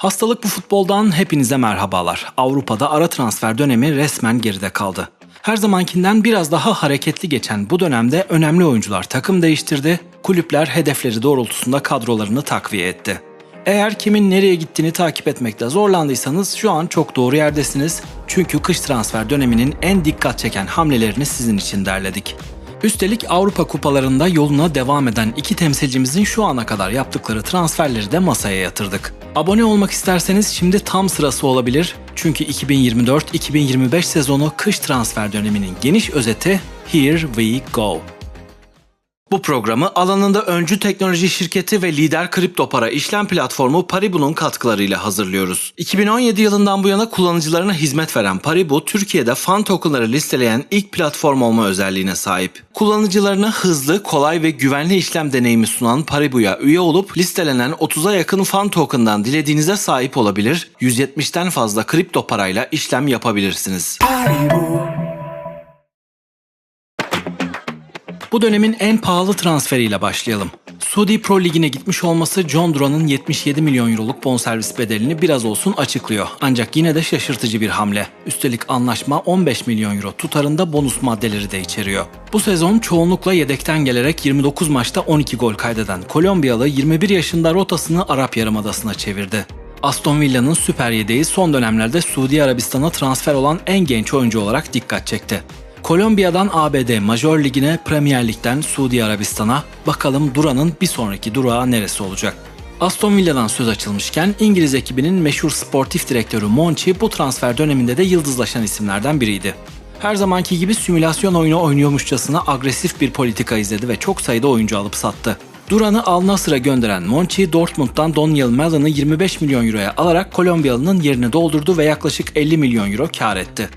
Hastalık bu futboldan hepinize merhabalar. Avrupa'da ara transfer dönemi resmen geride kaldı. Her zamankinden biraz daha hareketli geçen bu dönemde önemli oyuncular takım değiştirdi, kulüpler hedefleri doğrultusunda kadrolarını takviye etti. Eğer kimin nereye gittiğini takip etmekte zorlandıysanız şu an çok doğru yerdesiniz. Çünkü kış transfer döneminin en dikkat çeken hamlelerini sizin için derledik. Üstelik Avrupa kupalarında yoluna devam eden iki temsilcimizin şu ana kadar yaptıkları transferleri de masaya yatırdık. Abone olmak isterseniz şimdi tam sırası olabilir. Çünkü 2024-2025 sezonu kış transfer döneminin geniş özeti Here We Go. Bu programı alanında öncü teknoloji şirketi ve lider kripto para işlem platformu Paribu'nun katkılarıyla hazırlıyoruz. 2017 yılından bu yana kullanıcılarına hizmet veren Paribu, Türkiye'de fan tokenları listeleyen ilk platform olma özelliğine sahip. Kullanıcılarına hızlı, kolay ve güvenli işlem deneyimi sunan Paribu'ya üye olup listelenen 30'a yakın fan token'dan dilediğinize sahip olabilir, 170'ten fazla kripto parayla işlem yapabilirsiniz. Paribu. Bu dönemin en pahalı transferiyle başlayalım. Suudi Pro Ligi'ne gitmiş olması John Duran'ın 77 milyon euroluk bonservis bedelini biraz olsun açıklıyor. Ancak yine de şaşırtıcı bir hamle. Üstelik anlaşma 15 milyon euro tutarında bonus maddeleri de içeriyor. Bu sezon çoğunlukla yedekten gelerek 29 maçta 12 gol kaydeden Kolombiyalı 21 yaşında rotasını Arap Yarımadası'na çevirdi. Aston Villa'nın süper yedeği son dönemlerde Suudi Arabistan'a transfer olan en genç oyuncu olarak dikkat çekti. Kolombiya'dan ABD Major Ligi'ne, Premier Lig'den Suudi Arabistan'a bakalım Duran'ın bir sonraki durağı neresi olacak? Aston Villa'dan söz açılmışken İngiliz ekibinin meşhur sportif direktörü Monchi bu transfer döneminde de yıldızlaşan isimlerden biriydi. Her zamanki gibi simülasyon oyunu oynuyormuşçasına agresif bir politika izledi ve çok sayıda oyuncu alıp sattı. Duran'ı Al Nassr'a gönderen Monchi, Dortmund'dan Daniel Mellon'ı 25 milyon euroya alarak Kolombiyalı'nın yerini doldurdu ve yaklaşık 50 milyon euro kar etti.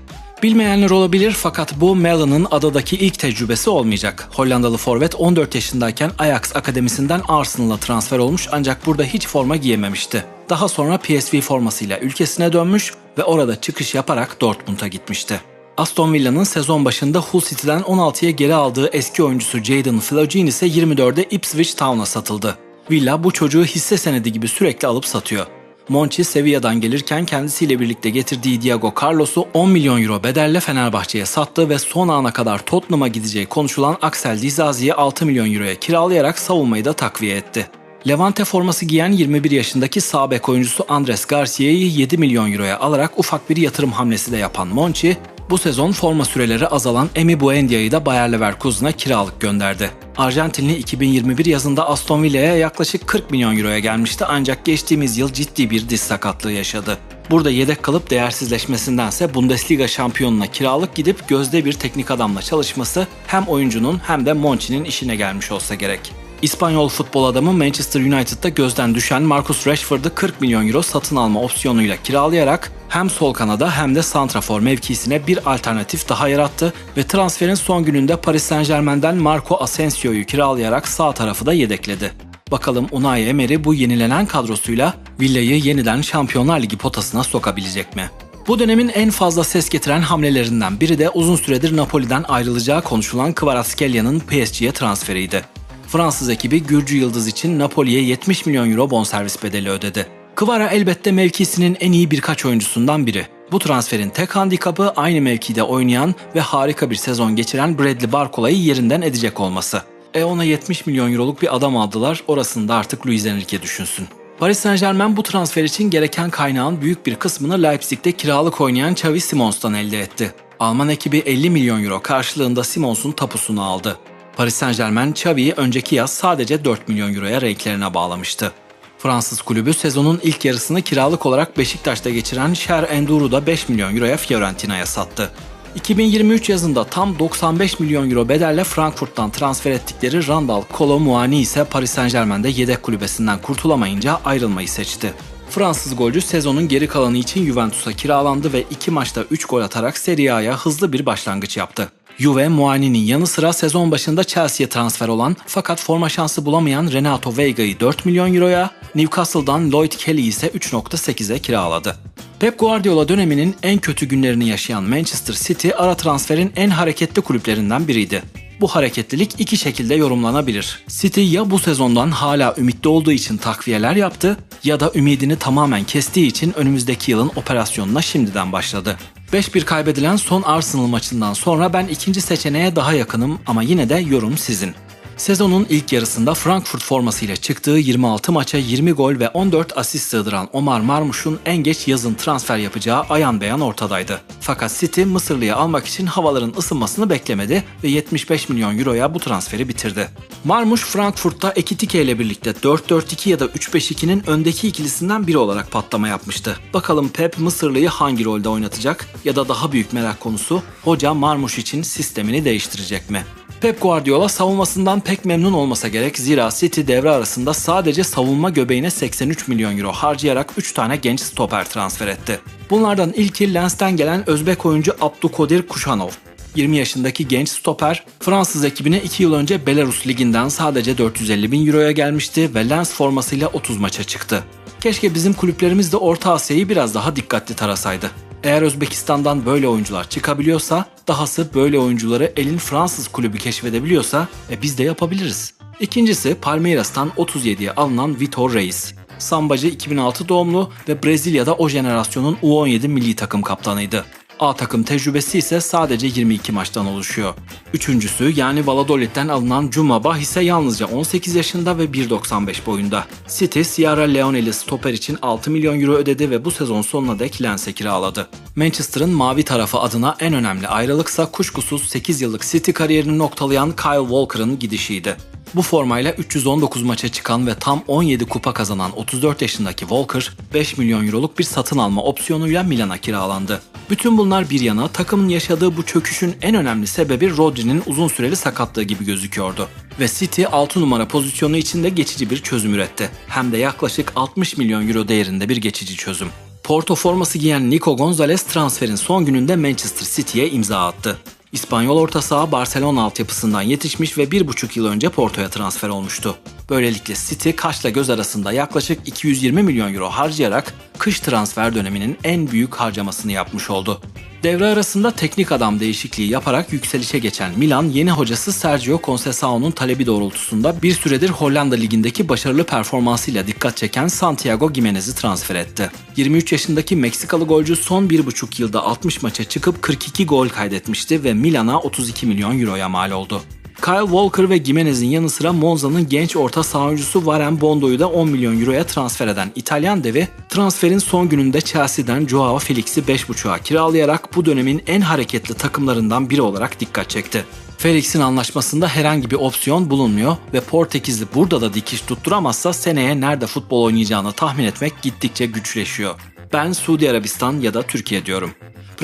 Bilmeyenler olabilir fakat bu Mellon'ın adadaki ilk tecrübesi olmayacak. Hollandalı forvet 14 yaşındayken Ajax akademisinden Arsenal'a transfer olmuş ancak burada hiç forma giyememişti. Daha sonra PSV formasıyla ülkesine dönmüş ve orada çıkış yaparak Dortmund'a gitmişti. Aston Villa'nın sezon başında Hull City'den 16'ya geri aldığı eski oyuncusu Jadon Flogin ise 24'de Ipswich Town'a satıldı. Villa bu çocuğu hisse senedi gibi sürekli alıp satıyor. Monchi Sevilla'dan gelirken kendisiyle birlikte getirdiği Diego Carlos'u 10 milyon euro bedelle Fenerbahçe'ye sattı ve son ana kadar Tottenham'a gideceği konuşulan Axel Dizazi'yi 6 milyon euroya kiralayarak savunmayı da takviye etti. Levante forması giyen 21 yaşındaki sağ bek oyuncusu Andres Garcia'yı 7 milyon euroya alarak ufak bir yatırım hamlesi de yapan Monchi, bu sezon forma süreleri azalan Emi Buendia'yı da Bayer Leverkusen'a kiralık gönderdi. Arjantinli 2021 yazında Aston Villa'ya yaklaşık 40 milyon euroya gelmişti ancak geçtiğimiz yıl ciddi bir diz sakatlığı yaşadı. Burada yedek kalıp değersizleşmesindense Bundesliga şampiyonuna kiralık gidip gözde bir teknik adamla çalışması hem oyuncunun hem de Monchi'nin işine gelmiş olsa gerek. İspanyol futbol adamı Manchester United'da gözden düşen Marcus Rashford'ı 40 milyon euro satın alma opsiyonuyla kiralayarak hem sol kanada hem de santrafor mevkisine bir alternatif daha yarattı ve transferin son gününde Paris Saint Germain'den Marco Asensio'yu kiralayarak sağ tarafı da yedekledi. Bakalım Unai Emery bu yenilenen kadrosuyla Villa'yı yeniden Şampiyonlar Ligi potasına sokabilecek mi? Bu dönemin en fazla ses getiren hamlelerinden biri de uzun süredir Napoli'den ayrılacağı konuşulan Kvaratskhelia PSG'ye transferiydi. Fransız ekibi Gürcü Yıldız için Napoli'ye 70 milyon euro bonservis bedeli ödedi. Kvara elbette mevkisinin en iyi birkaç oyuncusundan biri. Bu transferin tek handikapı aynı mevkide oynayan ve harika bir sezon geçiren Bradley Barcola'yı yerinden edecek olması. E ona 70 milyon euroluk bir adam aldılar, orasını da artık Luis Enrique düşünsün. Paris Saint Germain bu transfer için gereken kaynağın büyük bir kısmını Leipzig'te kiralık oynayan Xavi Simons'tan elde etti. Alman ekibi 50 milyon euro karşılığında Simons'un tapusunu aldı. Paris Saint Germain Xavi'yi önceki yaz sadece 4 milyon euroya renklerine bağlamıştı. Fransız kulübü sezonun ilk yarısını kiralık olarak Beşiktaş'ta geçiren Cher Enduru'u da 5 milyon euroya Fiorentina'ya sattı. 2023 yazında tam 95 milyon euro bedelle Frankfurt'tan transfer ettikleri Randall Kolo Muani ise Paris Saint Germain'de yedek kulübesinden kurtulamayınca ayrılmayı seçti. Fransız golcü sezonun geri kalanı için Juventus'a kiralandı ve 2 maçta 3 gol atarak Serie A'ya hızlı bir başlangıç yaptı. Juve Muani'nin yanı sıra sezon başında Chelsea'ye transfer olan fakat forma şansı bulamayan Renato Veiga'yı 4 milyon euroya, Newcastle'dan Lloyd Kelly ise 3.8'e kiraladı. Pep Guardiola döneminin en kötü günlerini yaşayan Manchester City ara transferin en hareketli kulüplerinden biriydi. Bu hareketlilik iki şekilde yorumlanabilir. City ya bu sezondan hala ümitli olduğu için takviyeler yaptı ya da ümidini tamamen kestiği için önümüzdeki yılın operasyonuna şimdiden başladı. 5-1 kaybedilen son Arsenal maçından sonra ben ikinci seçeneğe daha yakınım ama yine de yorum sizin. Sezonun ilk yarısında Frankfurt formasıyla çıktığı 26 maça 20 gol ve 14 asist sığdıran Omar Marmuş'un en geç yazın transfer yapacağı ayan beyan ortadaydı. Fakat City Mısırlı'yı almak için havaların ısınmasını beklemedi ve 75 milyon euroya bu transferi bitirdi. Marmuş Frankfurt'ta Ekitike ile birlikte 4-4-2 ya da 3-5-2'nin öndeki ikilisinden biri olarak patlama yapmıştı. Bakalım Pep Mısırlı'yı hangi rolde oynatacak ya da daha büyük merak konusu hoca Marmuş için sistemini değiştirecek mi? Pep Guardiola savunmasından pek memnun olmasa gerek zira City devre arasında sadece savunma göbeğine 83 milyon euro harcayarak 3 tane genç stoper transfer etti. Bunlardan ilki Lens'ten gelen Özbek oyuncu Abdukodir Kuşanov. 20 yaşındaki genç stoper Fransız ekibine 2 yıl önce Belarus liginden sadece 450 bin euroya gelmişti ve Lens formasıyla 30 maça çıktı. Keşke bizim kulüplerimiz de Orta Asya'yı biraz daha dikkatli tarasaydı. Eğer Özbekistan'dan böyle oyuncular çıkabiliyorsa, dahası böyle oyuncuları elin Fransız kulübü keşfedebiliyorsa e, biz de yapabiliriz. İkincisi Palmeiras'tan 37'ye alınan Vitor Reis. Sambacı 2006 doğumlu ve Brezilya'da o jenerasyonun U17 milli takım kaptanıydı. A takım tecrübesi ise sadece 22 maçtan oluşuyor. Üçüncüsü yani Valladolid'den alınan Cumaba ise yalnızca 18 yaşında ve 1.95 boyunda. City, Sierra Leone'li stoper için 6 milyon euro ödedi ve bu sezon sonuna dek Lens'e kiraladı. Manchester'ın mavi tarafı adına en önemli ayrılıksa kuşkusuz 8 yıllık City kariyerini noktalayan Kyle Walker'ın gidişiydi. Bu formayla 319 maça çıkan ve tam 17 kupa kazanan 34 yaşındaki Walker 5 milyon euroluk bir satın alma opsiyonuyla Milan'a kiralandı. Bütün bunlar bir yana takımın yaşadığı bu çöküşün en önemli sebebi Rodri'nin uzun süreli sakatlığı gibi gözüküyordu. Ve City 6 numara pozisyonu içinde geçici bir çözüm üretti. Hem de yaklaşık 60 milyon euro değerinde bir geçici çözüm. Porto forması giyen Nico Gonzalez transferin son gününde Manchester City'ye imza attı. İspanyol orta saha Barcelona altyapısından yetişmiş ve bir buçuk yıl önce Porto'ya transfer olmuştu. Böylelikle City kaşla göz arasında yaklaşık 220 milyon euro harcayarak kış transfer döneminin en büyük harcamasını yapmış oldu. Devre arasında teknik adam değişikliği yaparak yükselişe geçen Milan yeni hocası Sergio Conceição'nun talebi doğrultusunda bir süredir Hollanda ligindeki başarılı performansıyla dikkat çeken Santiago Gimenez'i transfer etti. 23 yaşındaki Meksikalı golcü son 1,5 yılda 60 maça çıkıp 42 gol kaydetmişti ve Milan'a 32 milyon euroya mal oldu. Kyle Walker ve Gimenez'in yanı sıra Monza'nın genç orta saha oyuncusu Warren Bondo'yu da 10 milyon euroya transfer eden İtalyan devi, transferin son gününde Chelsea'den Joao Felix'i 5.5'a kiralayarak bu dönemin en hareketli takımlarından biri olarak dikkat çekti. Felix'in anlaşmasında herhangi bir opsiyon bulunmuyor ve Portekizli burada da dikiş tutturamazsa seneye nerede futbol oynayacağını tahmin etmek gittikçe güçleşiyor. Ben Suudi Arabistan ya da Türkiye diyorum.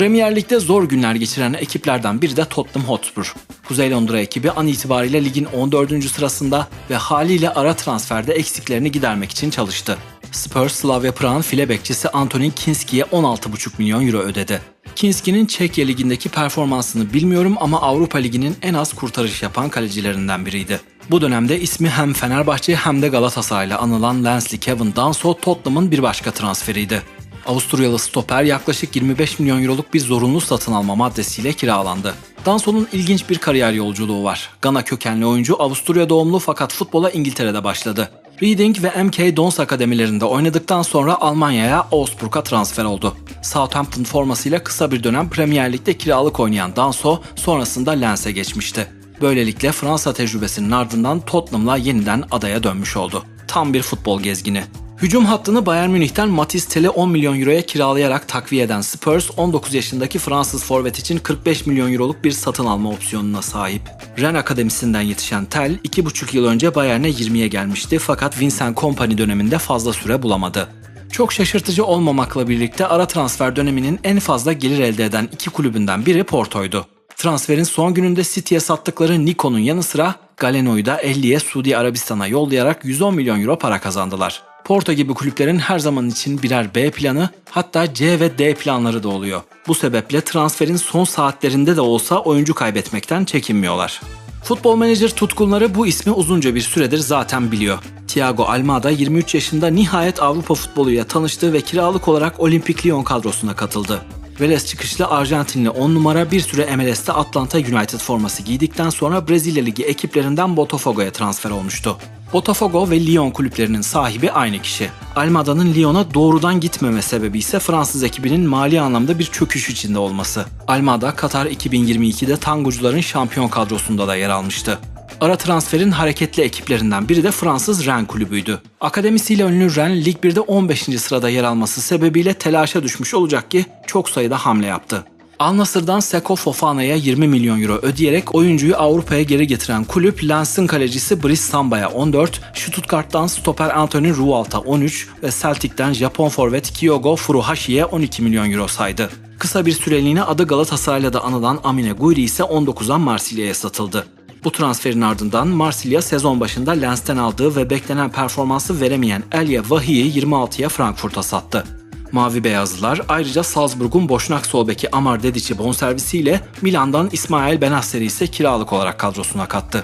Premier Lig'de zor günler geçiren ekiplerden biri de Tottenham Hotspur. Kuzey Londra ekibi an itibariyle ligin 14. sırasında ve haliyle ara transferde eksiklerini gidermek için çalıştı. Spurs, Slavia Prag'ın file bekçisi Antonin Kinski'ye 16,5 milyon euro ödedi. Kinski'nin Çekya Ligi'ndeki performansını bilmiyorum ama Avrupa Ligi'nin en az kurtarış yapan kalecilerinden biriydi. Bu dönemde ismi hem Fenerbahçe hem de Galatasaray'la anılan Lensli Kevin Danso Tottenham'ın bir başka transferiydi. Avusturyalı stoper yaklaşık 25 milyon euroluk bir zorunlu satın alma maddesiyle kiralandı. Danso'nun ilginç bir kariyer yolculuğu var. Gana kökenli oyuncu Avusturya doğumlu fakat futbola İngiltere'de başladı. Reading ve MK Dons akademilerinde oynadıktan sonra Almanya'ya Augsburg'a transfer oldu. Southampton formasıyla kısa bir dönem Premier Lig'de kiralık oynayan Danso sonrasında Lens'e geçmişti. Böylelikle Fransa tecrübesinin ardından Tottenham'la yeniden adaya dönmüş oldu. Tam bir futbol gezgini. Hücum hattını Bayern Münih'ten Matisse Tel'i 10 milyon euroya kiralayarak takviye eden Spurs, 19 yaşındaki Fransız forvet için 45 milyon euroluk bir satın alma opsiyonuna sahip. Ren Akademisi'nden yetişen Tel, 2,5 yıl önce Bayern'e 20'ye gelmişti fakat Vincent Kompany döneminde fazla süre bulamadı. Çok şaşırtıcı olmamakla birlikte ara transfer döneminin en fazla gelir elde eden iki kulübünden biri Porto'ydu. Transferin son gününde City'ye sattıkları Nico'nun yanı sıra Galeno'yu da 50'ye Suudi Arabistan'a yollayarak 110 milyon euro para kazandılar. Porto gibi kulüplerin her zaman için birer B planı hatta C ve D planları da oluyor. Bu sebeple transferin son saatlerinde de olsa oyuncu kaybetmekten çekinmiyorlar. Futbol menajer tutkunları bu ismi uzunca bir süredir zaten biliyor. Thiago Almada 23 yaşında nihayet Avrupa futboluyla tanıştı ve kiralık olarak Olimpik Lyon kadrosuna katıldı. Velez çıkışlı Arjantinli 10 numara bir süre MLS'te Atlanta United forması giydikten sonra Brezilya Ligi ekiplerinden Botafogo'ya transfer olmuştu. Botafogo ve Lyon kulüplerinin sahibi aynı kişi. Almada'nın Lyon'a doğrudan gitmeme sebebi ise Fransız ekibinin mali anlamda bir çöküş içinde olması. Almada Katar 2022'de tangocuların şampiyon kadrosunda da yer almıştı. Ara transferin hareketli ekiplerinden biri de Fransız Rennes kulübüydü. Akademisiyle ünlü Rennes Lig 1'de 15. sırada yer alması sebebiyle telaşa düşmüş olacak ki çok sayıda hamle yaptı. Al Nassr'dan Seko Fofana'ya 20 milyon euro ödeyerek oyuncuyu Avrupa'ya geri getiren kulüp Lens'in kalecisi Brice Samba'ya 14, Stuttgart'tan stoper Anthony Rualt'a 13 ve Celtic'ten Japon forvet Kyogo Furuhashi'ye 12 milyon euro saydı. Kısa bir süreliğine adı Galatasaray'la da anılan Amine Guyri ise 19'dan Marsilya'ya satıldı. Bu transferin ardından Marsilya sezon başında Lens'ten aldığı ve beklenen performansı veremeyen Elia Vahi'yi 26'ya Frankfurt'a sattı. Mavi Beyazlılar ayrıca Salzburg'un boşnak sol beki Amar Dedic'i bonservisiyle Milan'dan İsmail Benasseri ise kiralık olarak kadrosuna kattı.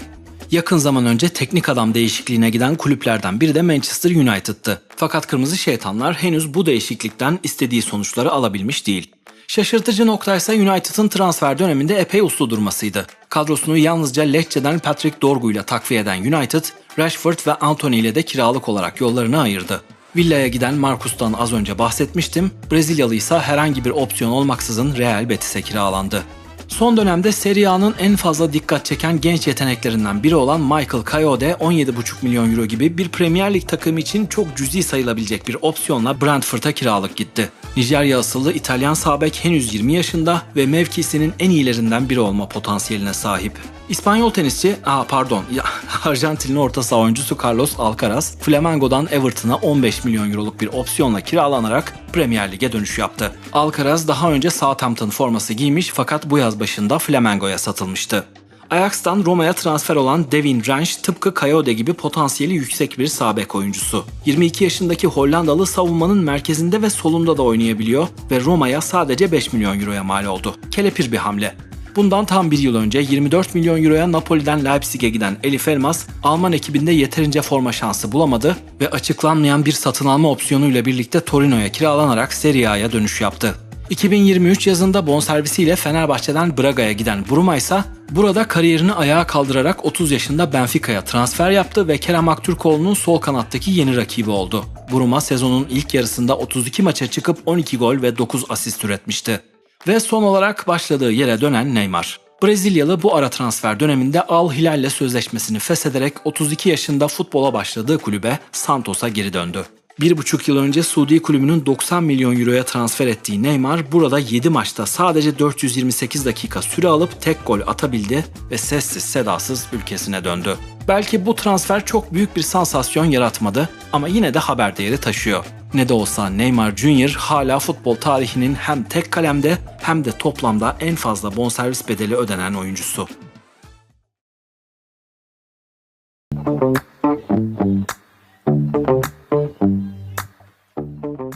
Yakın zaman önce teknik adam değişikliğine giden kulüplerden biri de Manchester United'tı. Fakat Kırmızı Şeytanlar henüz bu değişiklikten istediği sonuçları alabilmiş değil. Şaşırtıcı nokta ise United'ın transfer döneminde epey uslu durmasıydı. Kadrosunu yalnızca Lecce'den Patrick Dorgu ile takviye eden United, Rashford ve Anthony ile de kiralık olarak yollarını ayırdı. Villa'ya giden Marcus'tan az önce bahsetmiştim. Brezilyalı ise herhangi bir opsiyon olmaksızın Real Betis'e kiralandı. Son dönemde Serie A'nın en fazla dikkat çeken genç yeteneklerinden biri olan Michael Kayode 17,5 milyon euro gibi bir Premier Lig takımı için çok cüzi sayılabilecek bir opsiyonla Brentford'a kiralık gitti. Nijerya asıllı İtalyan sabek henüz 20 yaşında ve mevkisinin en iyilerinden biri olma potansiyeline sahip. İspanyol tenisçi, aa pardon, ya, Arjantinli orta saha oyuncusu Carlos Alcaraz, Flamengo'dan Everton'a 15 milyon euroluk bir opsiyonla kiralanarak Premier Lig'e dönüş yaptı. Alcaraz daha önce Southampton forması giymiş fakat bu yaz başında Flamengo'ya satılmıştı. Ajax'tan Roma'ya transfer olan Devin Ranch tıpkı Kayode gibi potansiyeli yüksek bir sağ oyuncusu. 22 yaşındaki Hollandalı savunmanın merkezinde ve solunda da oynayabiliyor ve Roma'ya sadece 5 milyon euroya mal oldu. Kelepir bir hamle. Bundan tam bir yıl önce 24 milyon euroya Napoli'den Leipzig'e giden Elif Elmas, Alman ekibinde yeterince forma şansı bulamadı ve açıklanmayan bir satın alma opsiyonuyla birlikte Torino'ya kiralanarak Serie A'ya dönüş yaptı. 2023 yazında bonservisiyle Fenerbahçe'den Braga'ya giden Buruma ise burada kariyerini ayağa kaldırarak 30 yaşında Benfica'ya transfer yaptı ve Kerem Aktürkoğlu'nun sol kanattaki yeni rakibi oldu. Buruma sezonun ilk yarısında 32 maça çıkıp 12 gol ve 9 asist üretmişti. Ve son olarak başladığı yere dönen Neymar. Brezilyalı bu ara transfer döneminde Al Hilal'le sözleşmesini feshederek 32 yaşında futbola başladığı kulübe Santos'a geri döndü. Bir buçuk yıl önce Suudi kulübünün 90 milyon euroya transfer ettiği Neymar burada 7 maçta sadece 428 dakika süre alıp tek gol atabildi ve sessiz sedasız ülkesine döndü. Belki bu transfer çok büyük bir sansasyon yaratmadı ama yine de haber değeri taşıyor. Ne de olsa Neymar Jr. hala futbol tarihinin hem tek kalemde hem de toplamda en fazla bonservis bedeli ödenen oyuncusu.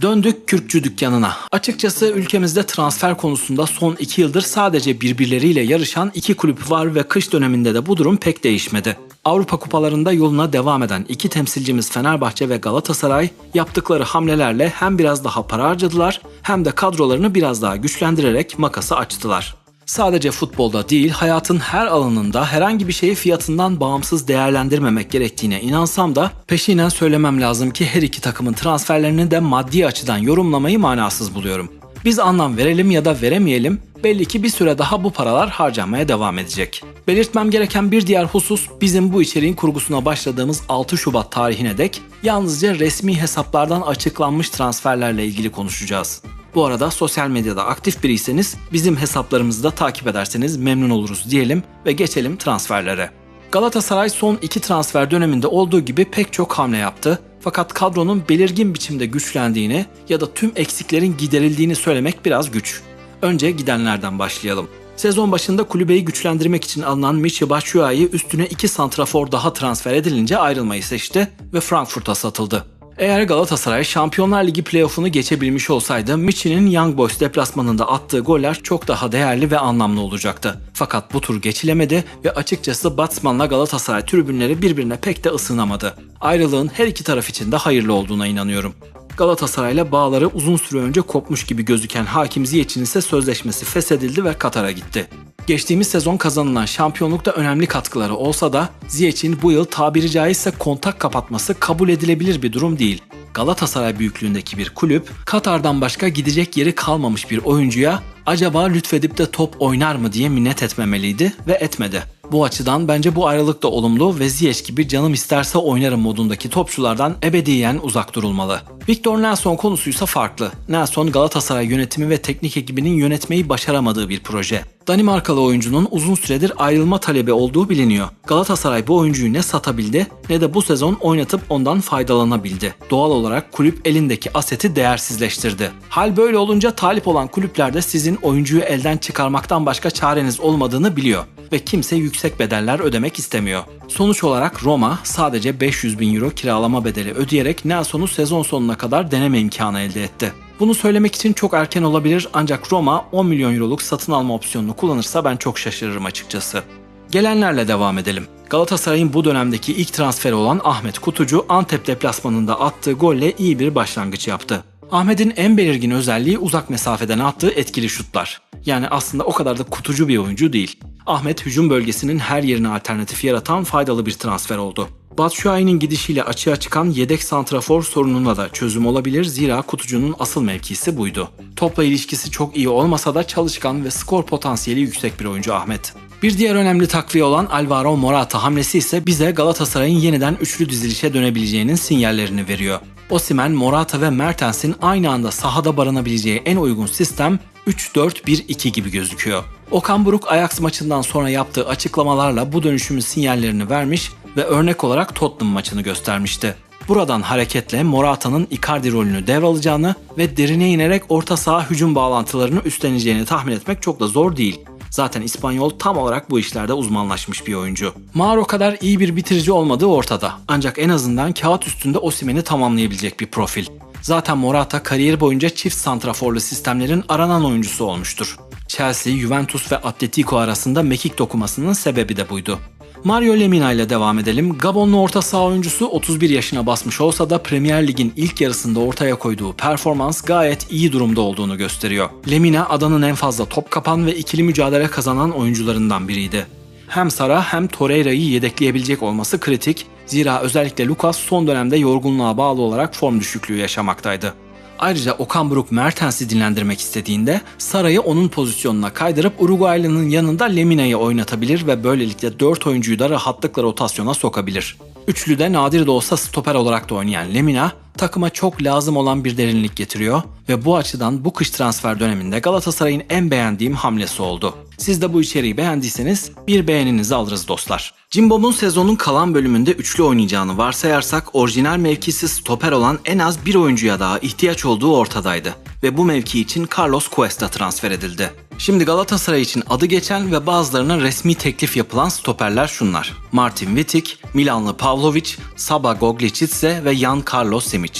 Döndük Kürkçü dükkanına. Açıkçası ülkemizde transfer konusunda son 2 yıldır sadece birbirleriyle yarışan iki kulüp var ve kış döneminde de bu durum pek değişmedi. Avrupa kupalarında yoluna devam eden iki temsilcimiz Fenerbahçe ve Galatasaray yaptıkları hamlelerle hem biraz daha para harcadılar hem de kadrolarını biraz daha güçlendirerek makası açtılar. Sadece futbolda değil, hayatın her alanında herhangi bir şeyi fiyatından bağımsız değerlendirmemek gerektiğine inansam da peşinen söylemem lazım ki her iki takımın transferlerini de maddi açıdan yorumlamayı manasız buluyorum. Biz anlam verelim ya da veremeyelim, belli ki bir süre daha bu paralar harcanmaya devam edecek. Belirtmem gereken bir diğer husus bizim bu içeriğin kurgusuna başladığımız 6 Şubat tarihine dek yalnızca resmi hesaplardan açıklanmış transferlerle ilgili konuşacağız. Bu arada sosyal medyada aktif biriyseniz bizim hesaplarımızı da takip ederseniz memnun oluruz diyelim ve geçelim transferlere. Galatasaray son iki transfer döneminde olduğu gibi pek çok hamle yaptı fakat kadronun belirgin biçimde güçlendiğini ya da tüm eksiklerin giderildiğini söylemek biraz güç. Önce gidenlerden başlayalım. Sezon başında kulübeyi güçlendirmek için alınan Michy Batshuayi üstüne iki santrafor daha transfer edilince ayrılmayı seçti ve Frankfurt'a satıldı. Eğer Galatasaray Şampiyonlar Ligi playoff'unu geçebilmiş olsaydı Michy'nin Young Boys deplasmanında attığı goller çok daha değerli ve anlamlı olacaktı. Fakat bu tur geçilemedi ve açıkçası Batsman'la Galatasaray tribünleri birbirine pek de ısınamadı. Ayrılığın her iki taraf için de hayırlı olduğuna inanıyorum. Galatasaray'la bağları uzun süre önce kopmuş gibi gözüken Hakim Ziyech'in ise sözleşmesi feshedildi ve Katar'a gitti. Geçtiğimiz sezon kazanılan şampiyonlukta önemli katkıları olsa da Ziyech'in bu yıl tabiri caizse kontak kapatması kabul edilebilir bir durum değil. Galatasaray büyüklüğündeki bir kulüp, Katar'dan başka gidecek yeri kalmamış bir oyuncuya acaba lütfedip de top oynar mı diye minnet etmemeliydi ve etmedi. Bu açıdan bence bu ayrılık da olumlu ve Ziyech gibi canım isterse oynarım modundaki topçulardan ebediyen uzak durulmalı. Victor Nelson konusuysa farklı. Nelson Galatasaray yönetimi ve teknik ekibinin yönetmeyi başaramadığı bir proje. Danimarkalı oyuncunun uzun süredir ayrılma talebi olduğu biliniyor. Galatasaray bu oyuncuyu ne satabildi ne de bu sezon oynatıp ondan faydalanabildi. Doğal olarak kulüp elindeki aseti değersizleştirdi. Hal böyle olunca talip olan kulüpler de sizin oyuncuyu elden çıkarmaktan başka çareniz olmadığını biliyor ve kimse yüksek bedeller ödemek istemiyor. Sonuç olarak Roma sadece 500 bin euro kiralama bedeli ödeyerek Nelson'u sezon sonuna kadar deneme imkanı elde etti. Bunu söylemek için çok erken olabilir ancak Roma 10 milyon euroluk satın alma opsiyonunu kullanırsa ben çok şaşırırım açıkçası. Gelenlerle devam edelim. Galatasaray'ın bu dönemdeki ilk transferi olan Ahmet Kutucu Antep deplasmanında attığı golle iyi bir başlangıç yaptı. Ahmet'in en belirgin özelliği uzak mesafeden attığı etkili şutlar. Yani aslında o kadar da kutucu bir oyuncu değil. Ahmet hücum bölgesinin her yerine alternatif yaratan faydalı bir transfer oldu. Batshuayi'nin gidişiyle açığa çıkan yedek santrafor sorununa da çözüm olabilir zira kutucunun asıl mevkisi buydu. Topla ilişkisi çok iyi olmasa da çalışkan ve skor potansiyeli yüksek bir oyuncu Ahmet. Bir diğer önemli takviye olan Alvaro Morata hamlesi ise bize Galatasaray'ın yeniden üçlü dizilişe dönebileceğinin sinyallerini veriyor. Osimen, Morata ve Mertens'in aynı anda sahada barınabileceği en uygun sistem 3-4-1-2 gibi gözüküyor. Okan Buruk Ajax maçından sonra yaptığı açıklamalarla bu dönüşümün sinyallerini vermiş ve örnek olarak Tottenham maçını göstermişti. Buradan hareketle Morata'nın Icardi rolünü devralacağını ve derine inerek orta saha hücum bağlantılarını üstleneceğini tahmin etmek çok da zor değil. Zaten İspanyol tam olarak bu işlerde uzmanlaşmış bir oyuncu. Mauro kadar iyi bir bitirici olmadığı ortada. Ancak en azından kağıt üstünde Osimen'i tamamlayabilecek bir profil. Zaten Morata kariyeri boyunca çift santraforlu sistemlerin aranan oyuncusu olmuştur. Chelsea, Juventus ve Atletico arasında mekik dokumasının sebebi de buydu. Mario Lemina ile devam edelim. Gabonlu orta saha oyuncusu 31 yaşına basmış olsa da Premier Lig'in ilk yarısında ortaya koyduğu performans gayet iyi durumda olduğunu gösteriyor. Lemina adanın en fazla top kapan ve ikili mücadele kazanan oyuncularından biriydi. Hem Sara hem Torreira'yı yedekleyebilecek olması kritik. Zira özellikle Lucas son dönemde yorgunluğa bağlı olarak form düşüklüğü yaşamaktaydı. Ayrıca Okan Buruk Mertens'i dinlendirmek istediğinde Sara'yı onun pozisyonuna kaydırıp Uruguaylı'nın yanında Lemina'yı oynatabilir ve böylelikle 4 oyuncuyu da rahatlıkla rotasyona sokabilir. Üçlüde nadir de olsa stoper olarak da oynayan Lemina takıma çok lazım olan bir derinlik getiriyor ve bu açıdan bu kış transfer döneminde Galatasaray'ın en beğendiğim hamlesi oldu. Siz de bu içeriği beğendiyseniz bir beğeninizi alırız dostlar. Jimbom'un sezonun kalan bölümünde üçlü oynayacağını varsayarsak orijinal mevkisi stoper olan en az bir oyuncuya daha ihtiyaç olduğu ortadaydı ve bu mevki için Carlos Cuesta transfer edildi. Şimdi Galatasaray için adı geçen ve bazılarına resmi teklif yapılan stoperler şunlar. Martin Vitic, Milanlı Pavlovic, Saba Goglicice ve Jan Carlos Simic.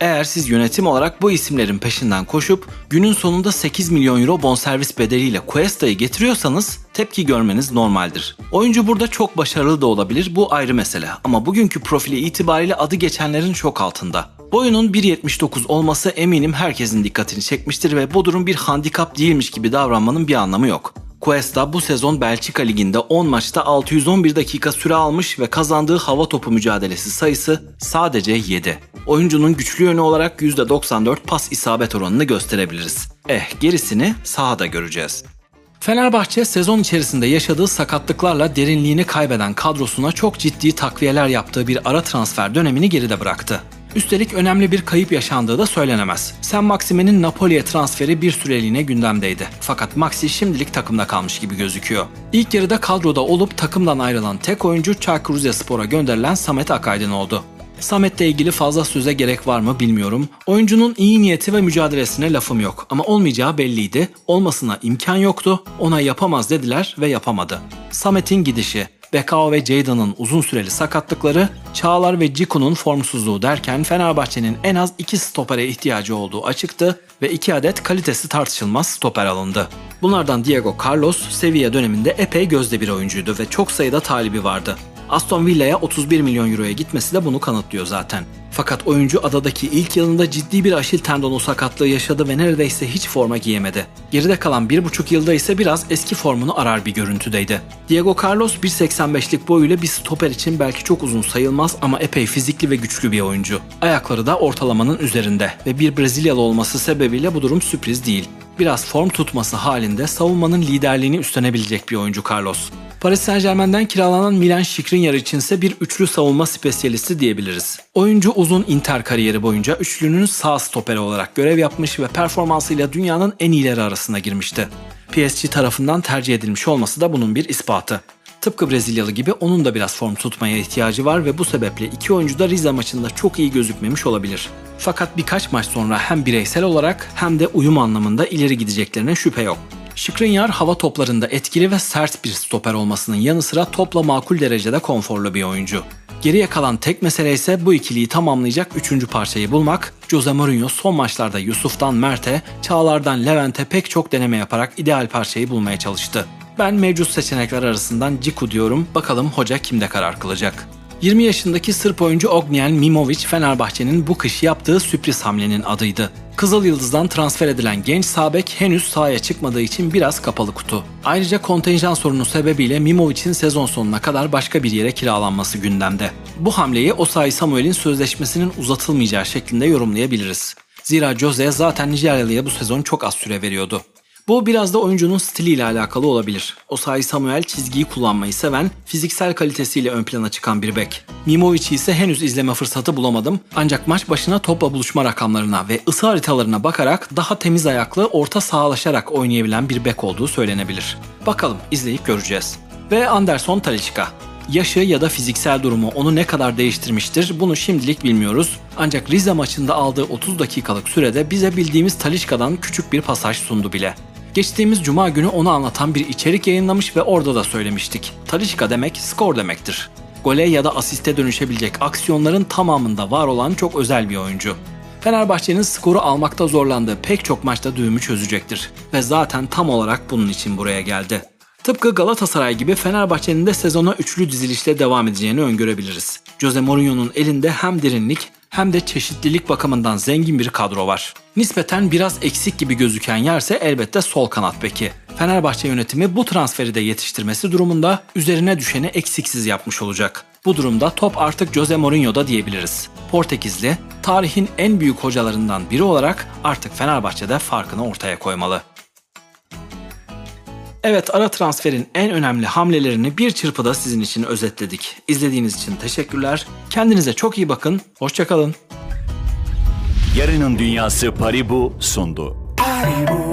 Eğer siz yönetim olarak bu isimlerin peşinden koşup günün sonunda 8 milyon euro bonservis bedeliyle Cuesta'yı getiriyorsanız tepki görmeniz normaldir. Oyuncu burada çok başarılı da olabilir bu ayrı mesele ama bugünkü profili itibariyle adı geçenlerin çok altında. Boyunun 1.79 olması eminim herkesin dikkatini çekmiştir ve bu durum bir handikap değilmiş gibi davranmanın bir anlamı yok. Cuesta bu sezon Belçika Ligi'nde 10 maçta 611 dakika süre almış ve kazandığı hava topu mücadelesi sayısı sadece 7. Oyuncunun güçlü yönü olarak %94 pas isabet oranını gösterebiliriz. Eh gerisini sahada göreceğiz. Fenerbahçe sezon içerisinde yaşadığı sakatlıklarla derinliğini kaybeden kadrosuna çok ciddi takviyeler yaptığı bir ara transfer dönemini geride bıraktı. Üstelik önemli bir kayıp yaşandığı da söylenemez. Sen Maxime'nin Napoli'ye transferi bir süreliğine gündemdeydi. Fakat Maxi şimdilik takımda kalmış gibi gözüküyor. İlk yarıda kadroda olup takımdan ayrılan tek oyuncu Çaykur Rizespor'a gönderilen Samet Akaydın oldu. Samet'le ilgili fazla söze gerek var mı bilmiyorum. Oyuncunun iyi niyeti ve mücadelesine lafım yok ama olmayacağı belliydi. Olmasına imkan yoktu. Ona yapamaz dediler ve yapamadı. Samet'in gidişi, Bekao ve Ceyda'nın uzun süreli sakatlıkları, Çağlar ve Ciku'nun formsuzluğu derken Fenerbahçe'nin en az iki stopere ihtiyacı olduğu açıktı ve iki adet kalitesi tartışılmaz stoper alındı. Bunlardan Diego Carlos Sevilla döneminde epey gözde bir oyuncuydu ve çok sayıda talibi vardı. Aston Villa'ya 31 milyon euroya gitmesi de bunu kanıtlıyor zaten. Fakat oyuncu adadaki ilk yılında ciddi bir aşil tendonu sakatlığı yaşadı ve neredeyse hiç forma giyemedi. Geride kalan bir buçuk yılda ise biraz eski formunu arar bir görüntüdeydi. Diego Carlos 1.85'lik boyuyla bir stoper için belki çok uzun sayılmaz ama epey fizikli ve güçlü bir oyuncu. Ayakları da ortalamanın üzerinde ve bir Brezilyalı olması sebebiyle bu durum sürpriz değil. Biraz form tutması halinde savunmanın liderliğini üstlenebilecek bir oyuncu Carlos. Paris Saint Germain'den kiralanan Milan Skriniar içinse bir üçlü savunma spesyalisti diyebiliriz. Oyuncu uzun Inter kariyeri boyunca üçlünün sağ stoperi olarak görev yapmış ve performansıyla dünyanın en iyileri arasına girmişti. PSG tarafından tercih edilmiş olması da bunun bir ispatı. Tıpkı Brezilyalı gibi onun da biraz form tutmaya ihtiyacı var ve bu sebeple iki oyuncu da Rize maçında çok iyi gözükmemiş olabilir. Fakat birkaç maç sonra hem bireysel olarak hem de uyum anlamında ileri gideceklerine şüphe yok. Skriniar hava toplarında etkili ve sert bir stoper olmasının yanı sıra topla makul derecede konforlu bir oyuncu. Geriye kalan tek mesele ise bu ikiliyi tamamlayacak üçüncü parçayı bulmak. Jose Mourinho son maçlarda Yusuf'tan Mert'e, Çağlar'dan Levent'e pek çok deneme yaparak ideal parçayı bulmaya çalıştı. Ben mevcut seçenekler arasından Ciku diyorum. Bakalım hoca kimde karar kılacak. 20 yaşındaki Sırp oyuncu Ognjen Mimovic Fenerbahçe'nin bu kış yaptığı sürpriz hamlenin adıydı. Kızıl Yıldız'dan transfer edilen genç sabek henüz sahaya çıkmadığı için biraz kapalı kutu. Ayrıca kontenjan sorunu sebebiyle Mimovic'in sezon sonuna kadar başka bir yere kiralanması gündemde. Bu hamleyi Osayi Samuel'in sözleşmesinin uzatılmayacağı şeklinde yorumlayabiliriz. Zira Jose zaten Nijeryalı'ya bu sezon çok az süre veriyordu. Bu biraz da oyuncunun stiliyle alakalı olabilir. Osayi Samuel çizgiyi kullanmayı seven, fiziksel kalitesiyle ön plana çıkan bir bek. Mimovic'i ise henüz izleme fırsatı bulamadım. Ancak maç başına topla buluşma rakamlarına ve ısı haritalarına bakarak daha temiz ayaklı, orta sağlaşarak oynayabilen bir bek olduğu söylenebilir. Bakalım izleyip göreceğiz. Ve Anderson Talisca. Yaşı ya da fiziksel durumu onu ne kadar değiştirmiştir bunu şimdilik bilmiyoruz. Ancak Rize maçında aldığı 30 dakikalık sürede bize bildiğimiz Talişka'dan küçük bir pasaj sundu bile. Geçtiğimiz cuma günü onu anlatan bir içerik yayınlamış ve orada da söylemiştik. Talişka demek skor demektir. Gole ya da asiste dönüşebilecek aksiyonların tamamında var olan çok özel bir oyuncu. Fenerbahçe'nin skoru almakta zorlandığı pek çok maçta düğümü çözecektir ve zaten tam olarak bunun için buraya geldi. Tıpkı Galatasaray gibi Fenerbahçe'nin de sezona üçlü dizilişle devam edeceğini öngörebiliriz. Jose Mourinho'nun elinde hem derinlik hem de çeşitlilik bakımından zengin bir kadro var. Nispeten biraz eksik gibi gözüken yerse elbette sol kanat beki. Fenerbahçe yönetimi bu transferi de yetiştirmesi durumunda üzerine düşeni eksiksiz yapmış olacak. Bu durumda top artık Jose Mourinho'da diyebiliriz. Portekizli, tarihin en büyük hocalarından biri olarak artık Fenerbahçe'de farkını ortaya koymalı. Evet ara transferin en önemli hamlelerini bir çırpıda sizin için özetledik. İzlediğiniz için teşekkürler. Kendinize çok iyi bakın. Hoşçakalın. Yarının Dünyası Paribu sundu. Paribu,